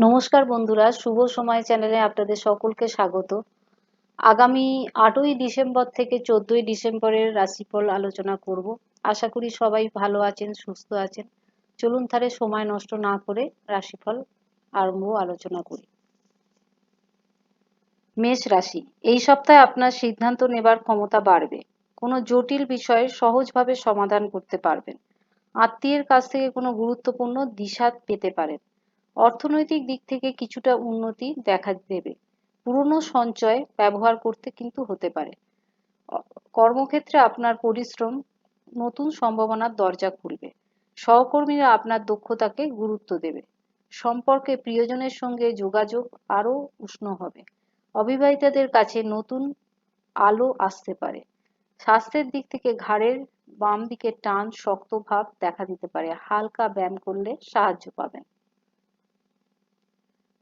নমস্কার বন্ধুরা, শুভ সময় চ্যানেলে আপনাদের সকলকে স্বাগত। আগামী আটই ডিসেম্বর থেকে চোদ্দই ডিসেম্বরের রাশিফল আলোচনা করব। আশা করি সবাই ভালো আছেন, সুস্থ আছেন। চলুন তাহলে সময় নষ্ট না করে রাশিফল আরম্ভ আলোচনা করি। মেষ রাশি, এই সপ্তাহে আপনার সিদ্ধান্ত নেবার ক্ষমতা বাড়বে। কোনো জটিল বিষয়ে সহজভাবে সমাধান করতে পারবেন। আত্মীয়ের কাছ থেকে কোনো গুরুত্বপূর্ণ দিশা পেতে পারেন। অর্থনৈতিক দিক থেকে কিছুটা উন্নতি দেখা দেবে। পুরনো সঞ্চয় ব্যবহার করতে কিন্তু হতে পারে। কর্মক্ষেত্রে আপনার পরিশ্রম নতুন সম্ভাবনার দরজা খুলবে। সহকর্মীরা আপনার দক্ষতাকে গুরুত্ব দেবে। সম্পর্কে প্রিয়জনের সঙ্গে যোগাযোগ আরও উষ্ণ হবে। অবিবাহিতাদের কাছে নতুন আলো আসতে পারে। স্বাস্থ্যের দিক থেকে ঘাড়ের বাম দিকে টান শক্ত ভাব দেখা দিতে পারে। হালকা ব্যায়াম করলে সাহায্য পাবেন।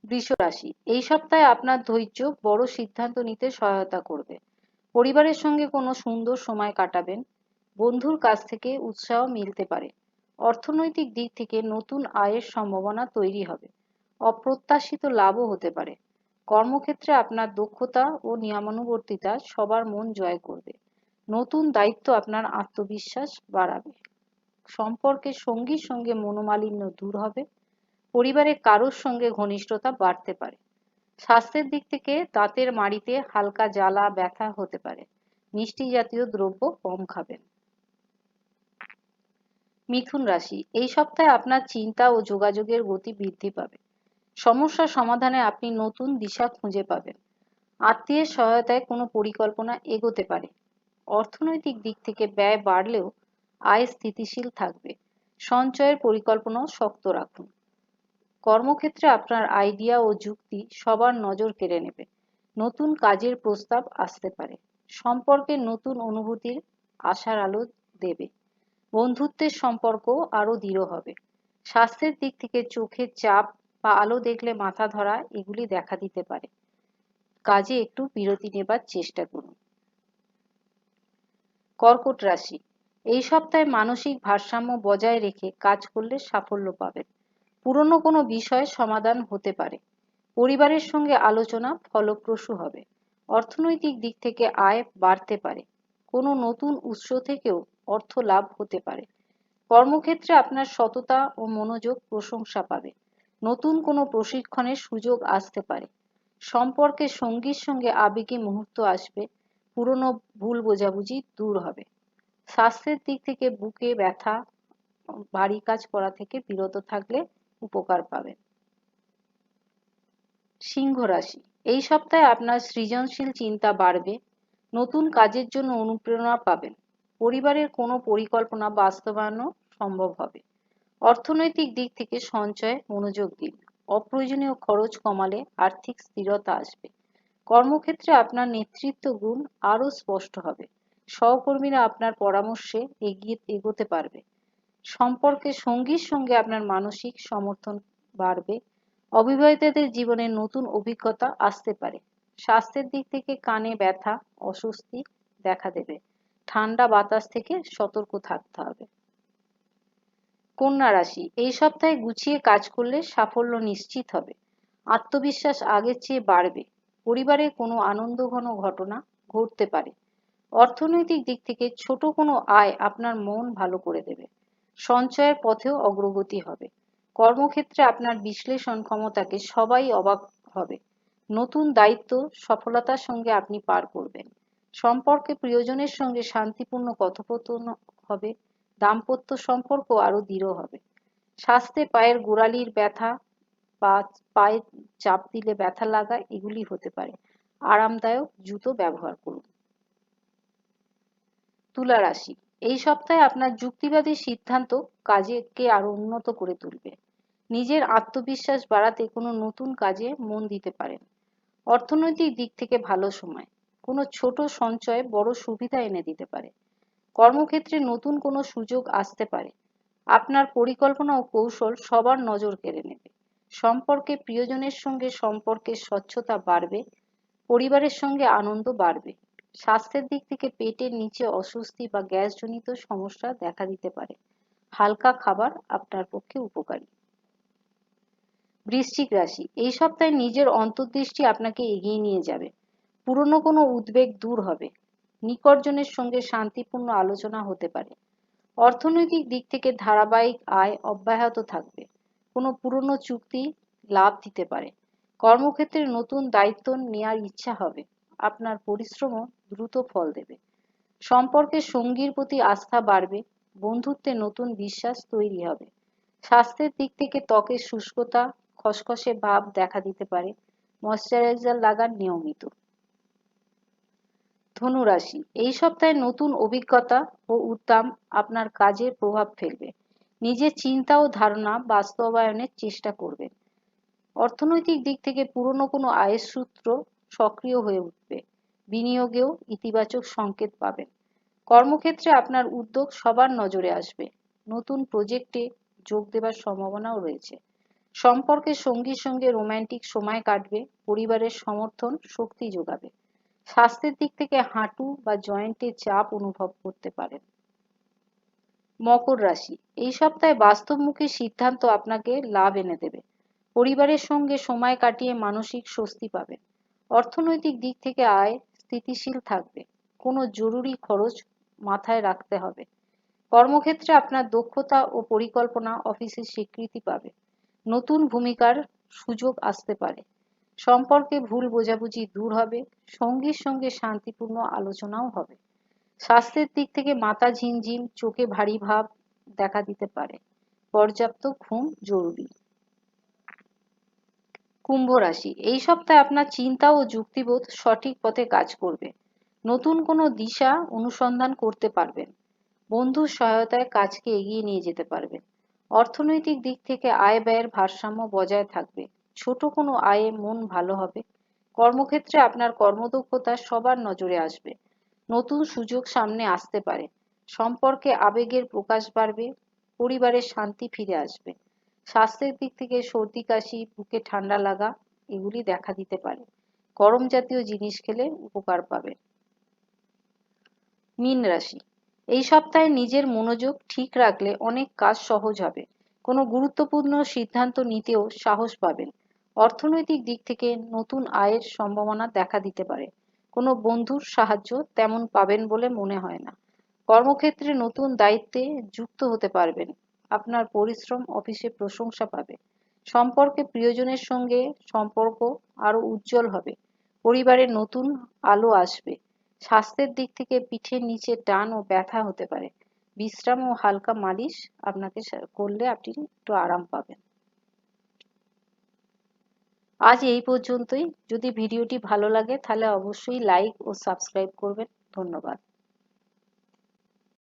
বৃষ রাশি এই সপ্তাহে আপনার ধৈর্য বড় সিদ্ধান্ত নিতে সহায়তা করবে। পরিবারের সঙ্গে কোনো সুন্দর সময় কাটাবেন। বন্ধুর কাছ থেকে উৎসাহ মিলতে পারে। অর্থনৈতিক দিক থেকে নতুন আয়ের সম্ভাবনা তৈরি হবে। অপ্রত্যাশিত লাভও হতে পারে। কর্মক্ষেত্রে আপনার দক্ষতা ও নিয়মানুবর্তিতা সবার মন জয় করবে। নতুন দায়িত্ব আপনার আত্মবিশ্বাস বাড়াবে। সম্পর্কে সঙ্গীর সঙ্গে মনোমালিন্য দূর হবে। পরিবারে কারোর সঙ্গে ঘনিষ্ঠতা বাড়তে পারে। স্বাস্থ্যের দিক থেকে দাঁতের মাড়িতে হালকা জ্বালা, ব্যথা হতে পারে। মিষ্টি জাতীয় দ্রব্য কম খাবেন। মিথুন রাশি, এই সপ্তাহে আপনার চিন্তা ও যোগাযোগের গতি বৃদ্ধি পাবে। সমস্যা সমাধানে আপনি নতুন দিশা খুঁজে পাবেন। আত্মীয়ের সহায়তায় কোনো পরিকল্পনা এগোতে পারে। অর্থনৈতিক দিক থেকে ব্যয় বাড়লেও আয় স্থিতিশীল থাকবে। সঞ্চয়ের পরিকল্পনাও শক্ত রাখুন। কর্মক্ষেত্রে আপনার আইডিয়া ও যুক্তি সবার নজর কেড়ে নেবে। নতুন কাজের প্রস্তাব আসতে পারে। সম্পর্কে নতুন অনুভূতির আশার আলো দেবে। বন্ধুত্বের সম্পর্ক আরও দৃঢ় হবে। স্বাস্থ্যের দিক থেকে চোখের চাপ বা আলো দেখলে মাথা ধরা এগুলি দেখা দিতে পারে। কাজে একটু বিরতি নেবার চেষ্টা করুন। কর্কট রাশি। এই সপ্তাহে মানসিক ভারসাম্য বজায় রেখে কাজ করলে সাফল্য পাবেন। পুরনো কোনো বিষয় সমাধান হতে পারে। পরিবারের সঙ্গে আলোচনা ফলপ্রসূ হবে। অর্থনৈতিক দিক থেকে আয় বাড়তে পারে। কোনো নতুন উৎস থেকেও অর্থ লাভ হতে পারে। কর্মক্ষেত্রে আপনার সততা ও মনোযোগ প্রশংসা পাবে। নতুন কোনো প্রশিক্ষণের সুযোগ আসতে পারে। সম্পর্কে সঙ্গীর সঙ্গে আবেগী মুহূর্ত আসবে। পুরনো ভুল বোঝাবুঝি দূর হবে। স্বাস্থ্যের দিক থেকে বুকে ব্যথা, ভারী কাজ করা থেকে বিরত থাকলে উপকার পাবেন। সিংহ রাশি, এই সপ্তাহে আপনার সৃজনশীল চিন্তা বাড়বে, নতুন কাজের জন্য অনুপ্রেরণা পাবেন, পরিবারের কোনো পরিকল্পনা বাস্তবায়নও সম্ভব হবে। অর্থনৈতিক দিক থেকে সঞ্চয়ে মনোযোগ দিন, অপ্রয়োজনীয় খরচ কমালে আর্থিক স্থিরতা আসবে। কর্মক্ষেত্রে আপনার নেতৃত্ব গুণ আরও স্পষ্ট হবে, সহকর্মীরা আপনার পরামর্শে এগিয়ে, এগোতে পারবে। সম্পর্কে সঙ্গীর সঙ্গে আপনার মানসিক সমর্থন বাড়বে। অবিবাহিতদের জীবনে নতুন অভিজ্ঞতা আসতে পারে। স্বাস্থ্যের দিক থেকে কানে ব্যথা, অস্বস্তি দেখা দেবে। ঠান্ডা বাতাস থেকে সতর্ক থাকতে হবে। কন্যা রাশি, এই সপ্তাহে গুছিয়ে কাজ করলে সাফল্য নিশ্চিত হবে। আত্মবিশ্বাস আগের চেয়ে বাড়বে। পরিবারে কোনো আনন্দ ঘন ঘটনা ঘটতে পারে। অর্থনৈতিক দিক থেকে ছোট কোনো আয় আপনার মন ভালো করে দেবে। সঞ্চয়ের পথেও অগ্রগতি হবে। কর্মক্ষেত্রে আপনার বিশ্লেষণ ক্ষমতাকে সবাই অবাক হবে। নতুন দায়িত্ব, সফলতার সঙ্গে আপনি পার করবেন। সম্পর্কে প্রিয়জনের সঙ্গে শান্তিপূর্ণ কথোপকথন হবে। দাম্পত্য সম্পর্ক আরও দৃঢ় হবে। স্বাস্থ্যে পায়ের গোড়ালির ব্যথা বা পায়ে চাপ দিলে ব্যথা লাগা এগুলি হতে পারে। আরামদায়ক জুতো ব্যবহার করুন। তুলা রাশি এই সপ্তাহে আপনার যুক্তিবাদী সিদ্ধান্ত কাজেকে আরও উন্নত করে তুলবে। নিজের আত্মবিশ্বাস বাড়াতে কোনো নতুন কাজে মন দিতে পারেন। অর্থনৈতিক দিক থেকে ভালো সময়। কোনো ছোট সঞ্চয় বড় সুবিধা এনে দিতে পারে। কর্মক্ষেত্রে নতুন কোনো সুযোগ আসতে পারে। আপনার পরিকল্পনা ও কৌশল সবার নজর কেড়ে নেবে। সম্পর্কে প্রিয়জনের সঙ্গে সম্পর্কের স্বচ্ছতা বাড়বে। পরিবারের সঙ্গে আনন্দ বাড়বে। স্বাস্থ্যের দিক থেকে পেটের নিচে অস্বস্তি বা গ্যাসজনিত সমস্যা দেখা দিতে পারে। হালকা খাবার আপনার পক্ষে উপকারী। বৃশ্চিক রাশি, এই সপ্তাহে নিজের অন্তর্দৃষ্টি আপনাকে এগিয়ে নিয়ে যাবে। পুরনো কোনো উদ্বেগ দূর হবে। নিকটজনের সঙ্গে শান্তিপূর্ণ আলোচনা হতে পারে। অর্থনৈতিক দিক থেকে ধারাবাহিক আয় অব্যাহত থাকবে। কোনো পুরনো চুক্তি লাভ দিতে পারে। কর্মক্ষেত্রে নতুন দায়িত্ব নেওয়ার ইচ্ছা হবে। আপনার পরিশ্রমও দ্রুত ফল দেবে। সম্পর্কে সঙ্গীর প্রতি আস্থা বাড়বে, বন্ধুত্বে নতুন বিশ্বাস তৈরি হবে। স্বাস্থ্যের দিক থেকে ত্বকের শুষ্কতা, খসখসে ভাব দেখা দিতে পারে, ময়শ্চারাইজার লাগান নিয়মিত। ধনুরাশি, এই সপ্তাহে নতুন অভিজ্ঞতা ও উদ্যম আপনার কাজে প্রভাব ফেলবে। নিজের চিন্তা ও ধারণা বাস্তবায়নের চেষ্টা করবেন। অর্থনৈতিক দিক থেকে পুরনো কোনো আয়ের সূত্র সক্রিয় হয়ে উঠবে। বিনিয়োগেও ইতিবাচক সংকেত পাবেন কর্মক্ষেত্রে আপনার উদ্যোগ সবার নজরে আসবে। নতুন প্রজেক্টে যোগ দেবার সম্ভাবনাও রয়েছে। সম্পর্কের সঙ্গীর সঙ্গে রোম্যান্টিক সময় কাটবে, পরিবারের সমর্থন শক্তি যোগাবে। স্বাস্থ্যের দিক থেকে হাঁটু বা জয়েন্টে চাপ অনুভব করতে পারেন মকর রাশি, এই সপ্তাহে বাস্তবমুখী সিদ্ধান্ত আপনাকে লাভ এনে দেবে। পরিবারের সঙ্গে সময় কাটিয়ে মানসিক স্বস্তি পাবেন। অর্থনৈতিক দিক থেকে আয় স্থিতিশীল থাকবে। কোনো জরুরি খরচ মাথায় রাখতে হবে। কর্মক্ষেত্রে আপনার দক্ষতা ও পরিকল্পনা অফিসে স্বীকৃতি পাবে। নতুন ভূমিকার সুযোগ আসতে পারে। সম্পর্কে ভুল বোঝাবুঝি দূর হবে। সঙ্গীর সঙ্গে শান্তিপূর্ণ আলোচনাও হবে। স্বাস্থ্যের দিক থেকে মাথা ঝিমঝিম, চোখে ভারী ভাব দেখা দিতে পারে। পর্যাপ্ত ঘুম জরুরি। কুম্ভ রাশি। এই সপ্তাহে আপনার চিন্তা ও যুক্তিবোধ সঠিক পথে কাজ করবে। নতুন কোনো দিশা অনুসন্ধান করতে পারবেন। বন্ধুর সহায়তায় কাজকে এগিয়ে নিয়ে যেতে পারবেন। অর্থনৈতিক দিক থেকে আয় ব্যয়ের ভারসাম্য বজায় থাকবে। ছোট কোনো আয়ে মন ভালো হবে। কর্মক্ষেত্রে আপনার কর্মদক্ষতা সবার নজরে আসবে। নতুন সুযোগ সামনে আসতে পারে। সম্পর্কে আবেগের প্রকাশ বাড়বে। পরিবারের শান্তি ফিরে আসবে। স্বাস্থ্যের দিক থেকে সর্দি, কাশি, বুকে ঠান্ডা লাগা এগুলি দেখা দিতে পারে। গরম জাতীয় জিনিস খেলে উপকার পাবে। মীন রাশি। এই সপ্তাহে নিজের মনোযোগ ঠিক রাখলে অনেক কাজ সহজ হবে। কোনো গুরুত্বপূর্ণ সিদ্ধান্ত নিতেও সাহস পাবেন। অর্থনৈতিক দিক থেকে নতুন আয়ের সম্ভাবনা দেখা দিতে পারে। কোনো বন্ধুর সাহায্য তেমন পাবেন বলে মনে হয় না। কর্মক্ষেত্রে নতুন দায়িত্বে যুক্ত হতে পারবেন। আপনার পরিশ্রম, অফিসে প্রশংসা পাবে। সম্পর্কে প্রিয়জনের সঙ্গে সম্পর্ক আরও উজ্জ্বল হবে। পরিবারের নতুন আলো আসবে। স্বাস্থ্যের দিক থেকে পিঠের নিচে টান ও ব্যথা হতে পারে। বিশ্রাম ও হালকা মালিশ আপনাকে করলে আপনি একটু আরাম পাবেন। আজ এই পর্যন্তই। যদি ভিডিওটি ভালো লাগে তাহলে অবশ্যই লাইক ও সাবস্ক্রাইব করবেন। ধন্যবাদ।